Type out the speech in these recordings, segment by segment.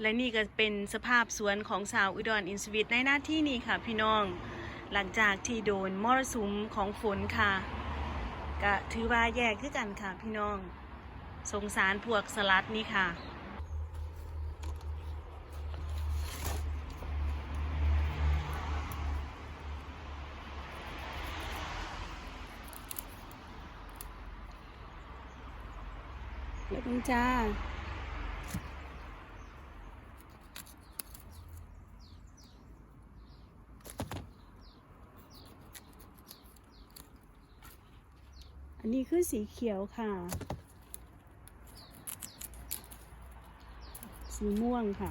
และนี่ก็เป็นสภาพสวนของสาวอุดรอินสวิตในหน้าที่นี้ค่ะพี่น้อง หลังจากที่โดนมรสุมของฝนค่ะก็ถือว่าแย่ขึ้นกันค่ะพี่น้อง สงสารพวกสลัดนี่ค่ะเดี๋ยวจ้า อันนี้คือสีเขียวค่ะ สีม่วงค่ะ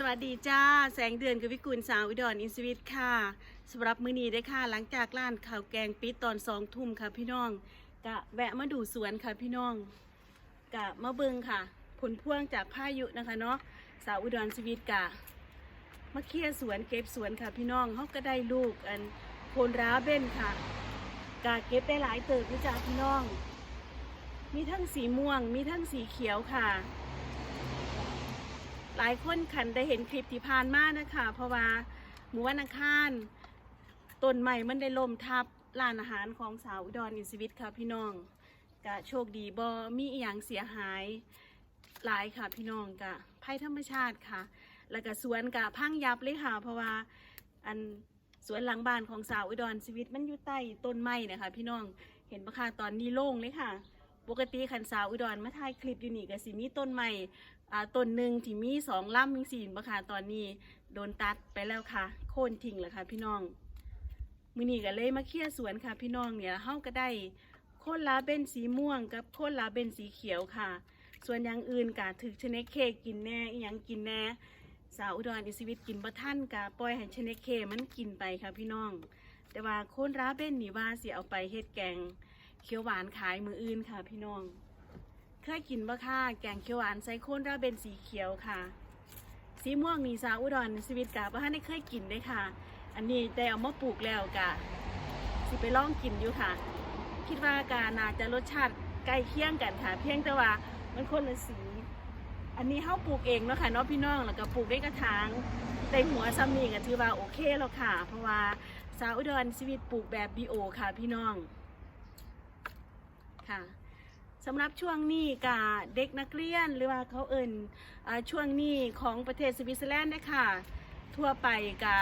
สวัสดีจ้า แสงเดือนกับวิกุลสาวอุดรอินสวิตค่ะสำหรับมื้อนี้ได้ค่ะ หลังจากร้านข้าวแกงปิดตอนสองทุ่มค่ะพี่น้องกะแวะมาดูสวนค่ะพี่น้องกะมาเบิงค่ะ ผลพวงจากพายุนะคะเนาะสาวอุดรสวิตกะมาเคลียสวนเก็บสวนค่ะพี่น้องเขาก็ได้ลูกอันโคนร้าเบ้นค่ะกะเก็บได้หลายเติบนะจ้าพี่น้อง มีทั้งสีม่วง มีทั้งสีเขียวค่ะ หลายคนคันได้เห็นคลิปที่ผ่านมานะคะ เพราะว่าหมู่วันอังคารต้นใหม่มันได้ล่มทับร้านอาหารของสาวอุดรอินสวิตค่ะพี่น้องกะโชคดีบอมีอหย่างเสียหายหลายค่ะพี่น้องกะภัยธรรมชาติค่ะ แล้วก็สวนกะพังยับเลยค่ะ เพราะว่าอันสวนหลังบ้านของสาวอุดรสวิตมันอยู่ใต้ต้นไม้นะคะ พี่น้องเห็นปะคะตอนนี้โล่งเลยค่ะ ปกติขันสาวอุดรมาถ่ายคลิปอยู่นี่ก็สิมีต้นไม้อ่ ต้นหนึ่งที่มีสองลำมีสี่บะค่ะตอนนี้โดนตัดไปแล้วค่ะ โค่นทิ้งแล้วค่ะ พี่น้องมือนี้ก็เลยมาเคลียร์สวนค่ะ พี่น้องเนี่ยเฮาก็ได้โค่นลาเบนสีม่วงกับโค่นลาเบนสีเขียวค่ะ ส่วนอย่างอื่นกะถึกชนิดเคกินแน่อหยังกินแน่สาวอุดรอิสวิตกินบะท่านกะปล่อยให้ชนิดเคมันกินไปค่ะพี่น้อง แต่ว่าโค่นลาเบนนี่ว่าสิเอาไปเฮ็ดแกงเขียวหวานขายมืออื่นค่ะ พี่น้อง เคยกินบะค่ะแกงเขียวหวานใส่โคนราเบนสีเขียวค่ะ สีม่วงนี่สาวอุดรสวิตกะบ่ทันได้เคยกินเลยค่ะ อันนี้ได้เอามาปลูกแล้วกะสิไปลองกินอยู่ค่ะ คิดว่ากาน่าจะรสชาติใกล้เคียงกันค่ะ เพียงแต่ว่ามันคนละสี อันนี้เฮาปลูกเองเนาะค่ะเนาะพี่น้องแล้วก็ปลูกได้กระถางได้หัวซ้ำนี่ก็ถือว่าโอเคแล้วค่ะ เพราะว่าสาวอุดรชีวิตปลูกแบบบีโอค่ะพี่น้องค่ะ สำหรับช่วงนี้กะเด็กนักเรียนหรือว่าเขาเอิ่นช่วงนี้ของประเทศสวิตเซอร์แลนด์นะคะทั่วไปกะ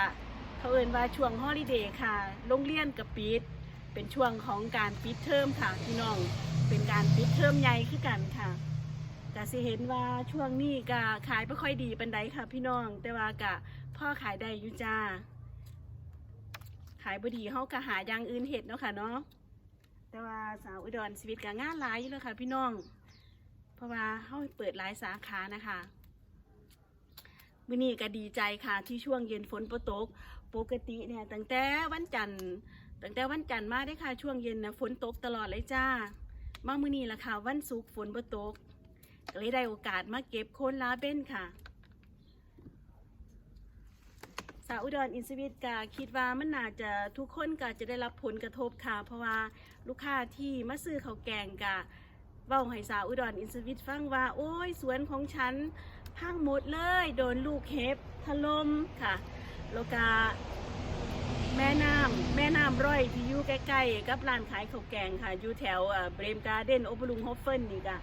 เขาเอิ่นว่าช่วงฮอลิเดย์ค่ะโรงเรียนกับปิด เป็นช่วงของการปิดเทอมค่ะพี่น้องเป็นการปิดเทอมใหญ่ขึ้นกันค่ะกะสิเห็นว่าช่วงนี้กะขายไม่ค่อยดีปันใดค่ะ พี่น้อง แต่ว่ากะพ่อขายได้อยู่จ้า ขายบดีเขากะหาอย่างอื่นเห็ดเนาะค่ะเนาะ แต่ว่าสาวอุดรชีวิตกับงานหลายอยู่เลยค่ะ พี่น้อง เพราะว่าเขาเปิดหลายสาขานะคะวันนี้ก็ดีใจค่ะที่ช่วงเย็นฝนโปตก ปกติเนี่ยตั้งแต่วันจันทร์ตั้งแต่วันจันทร์มาได้ค่ะช่วงเย็นนะฝนตกตลอดเลยจ้า มามื้อนี้ละค่ะวันศุกร์ฝนโปตกก็เลยได้โอกาสมาเก็บโคนลาเบ้นค่ะ สาวอุดรอินสวิตกาคิดว่ามันน่าจะทุกคนก็จะได้รับผลกระทบค่ะ เพราะว่าลูกค้าที่มาซื้อข้าวแกงกะเว้าให้สาวอุดรอินสวิตฟังว่า โอ้ยสวนของฉันพังหมดเลย โดนลูกเห็บถล่มค่ะแล้วก็แม่น้ำแม่น้ำร่อยที่อยู่ใกล้ๆกับร้านขายข้าวแกงค่ะอยู่แถวเบรมการ์เดนโอเปรุงฮอฟเฟนนี่ก็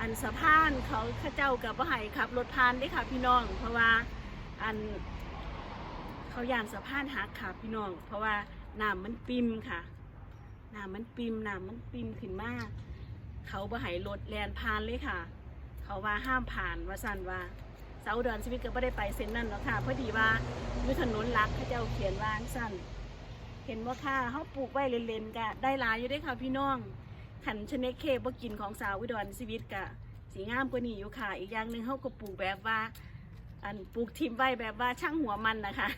อันสะพานเขาข้าเจ้ากับว่าให้ขับรถผ่านได้ค่ะพี่น้อง เพราะว่าอัน เขาย่านสะพานหักค่ะพี่น้อง เพราะว่าน้ำมันปิมค่ะน้ำมันปิมน้ำมันปิมขึ้นมาก เขาบ่ให้รถแลนผ่านเลยค่ะ เขาว่าห้ามผ่านว่าสั่นว่าเสาเดือนชีวิตก็ไม่ได้ไปเส้นนั่นหรอกค่ะพอดีว่าอยู่ถนนลักเขาเจ้าเขียนว่าสั่นเห็นว่าค่ะเขาปลูกไว้เลนๆก็ได้หลายอยู่ได้ค่ะพี่น้องขันชเนกเคบ่กินของสาวอุดรชีวิตกะสีงามกว่านี้อยู่ค่ะ อีกอย่างหนึ่งเขาก็ปลูกแบบว่า อันปลูกทิมไว้แบบว่าช่างหัวมันนะคะ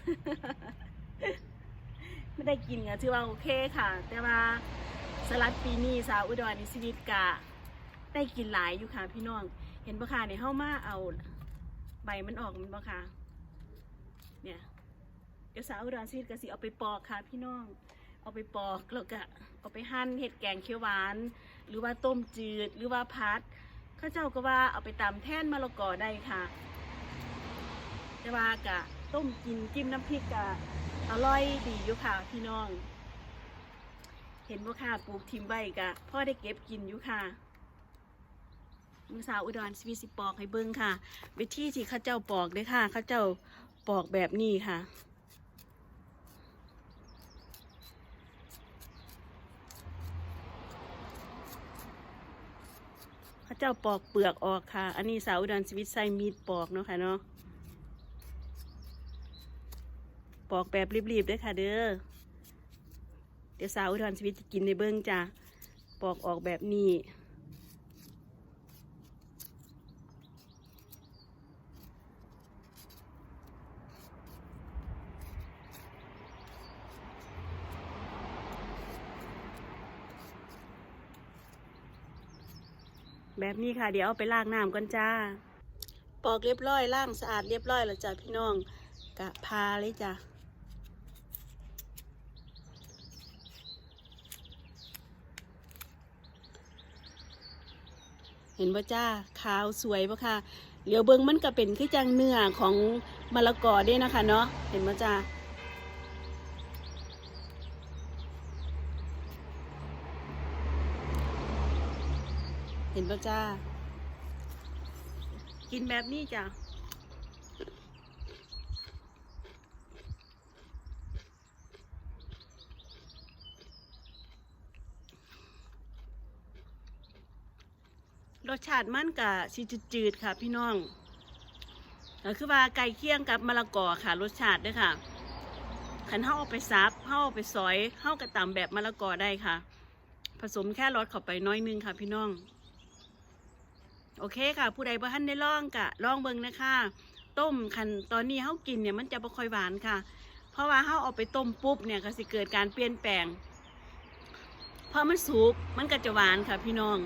ไม่ได้กินก็ถือว่าโอเคค่ะ แต่ว่าสลัดปีนี้สาวอุดรในชีวิตกะได้กินหลายอยู่ค่ะพี่น้อง เห็นปะค่ะเนี่ยเข้ามาเอาใบมันออกมันปะค่ะเนี่ยเดี๋ยวสาวอุดรชีวิตก็สิเอาไปปอกค่ะ พี่น้อง เอาไปปอกแล้วก็เอาไปหั่นเห็ดแกงเขียวหวาน หรือว่าต้มจืดหรือว่าพัดข้าเจ้าก็ว่าเอาไปตำแท่นมะละกอได้ค่ะ แต่ว่ากะต้มกินจิ้มน้ำพริกกะอร่อยดีอยู่ค่ะพี่น้อง เห็นบ่ค่ะปลูกทิมใบกะพ่อได้เก็บกินอยู่ค่ะมือสาวอุดรสวีสิปอกให้เบิ้งค่ะวิธีที่ข้าเจ้าปอกเด้อค่ะข้าเจ้าปอกแบบนี้ค่ะข้าเจ้าปอกเปลือกออกค่ะ อันนี้สาวอุดรสวิตใส่มีดปอกเนาะค่ะเนาะ ปอกแบบรีบๆด้วยค่ะเด้อ เดี๋ยวสาวอุดรสวิตจะกินในเบิ้องจ้ะปอกออกแบบนี้ แบบนี้ค่ะเดี๋ยวเอาไปล้างน้ำก่อนจ้า ปอกเรียบร้อยล้างสะอาดเรียบร้อยแล้วจ้ะพี่น้องกะพาเลยจ้ะ เห็นว่าจ้าขาวสวยปะค่ะเหลียวเบิงมันก็เป็นคือจังเนื้อของมะละกอด้นะคะเนาะเห็นว่าจ้าเห็นปะจ้า กินแบบนี้จ้ะ รสชาติมันกะสิจืดๆค่ะ พี่น้องก็คือว่าไก่เคี่ยงกับมะละกอค่ะ รสชาติด้วยค่ะขันเฮาเอาไปซับเฮาเอาไปซอยเฮากระตำแบบมะละกอได้ค่ะ ผสมแค่รสเข้าไปน้อยนึงค่ะ พี่น้อง โอเคค่ะ ผู้ใดบ่ทันได้ลองกะลองเบิ่งนะคะต้มคันตอนนี้เฮากินเนี่ยมันจะบ่ค่อยหวานค่ะ เพราะว่าเฮาเอาไปต้มปุ๊บเนี่ยก็สิเกิดการเปลี่ยนแปลงพอมันสุกมันก็จะหวานค่ะ พี่น้อง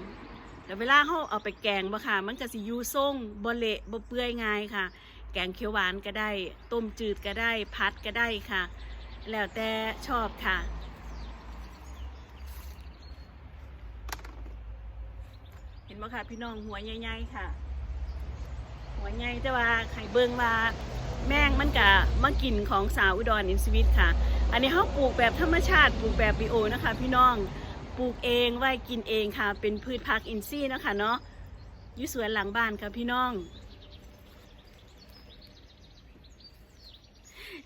แต่เวลาเฮาเอาไปแกงบ่ค่ะ มันก็สิยู่งบ่เละบ่เปื่อยง่ายค่ะ แกงเขียวหวานก็ได้ ต้มจืดก็ได้พัดก็ได้ค่ะ แล้วแต่ชอบค่ะเห็นไหมค่ะพี่น้องหัวใหญ่ๆค่ะ หัวใหญ่แต่ว่าไข่เบิงว่าแม่งมันกะมากินของสาวอุดรอินสวิตค่ะ อันนี้เขาปลูกแบบธรรมชาติปลูกแบบบิโอนะคะ พี่น้อง ปลูกเองไว้กินเองค่ะ เป็นพืชผักอินทรีย์นะคะเนาะอยู่สวนหลังบ้านค่ะพี่น้อง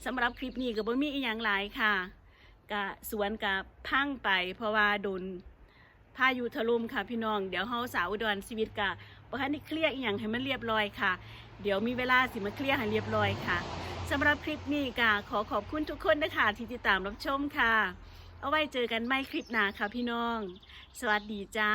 สำหรับคลิปนี้ก็บ่มีอีหยังหลายค่ะกะสวนกับพังไป เพราะว่าโดนพายุถล่มค่ะพี่น้อง เดี๋ยวเฮาสาวอุดรชีวิตกะบ่ทันได้เคลียร์อีหยังให้มันเรียบร้อยค่ะ เดี๋ยวมีเวลาสิมาเคลียร์ให้เรียบร้อยค่ะสำหรับคลิปนี้กะขอขอบคุณทุกคนนะคะที่ติดตามรับชมค่ะ เอาไว้เจอกันใหม่คลิปหน้าค่ะพี่น้อง สวัสดีจ้า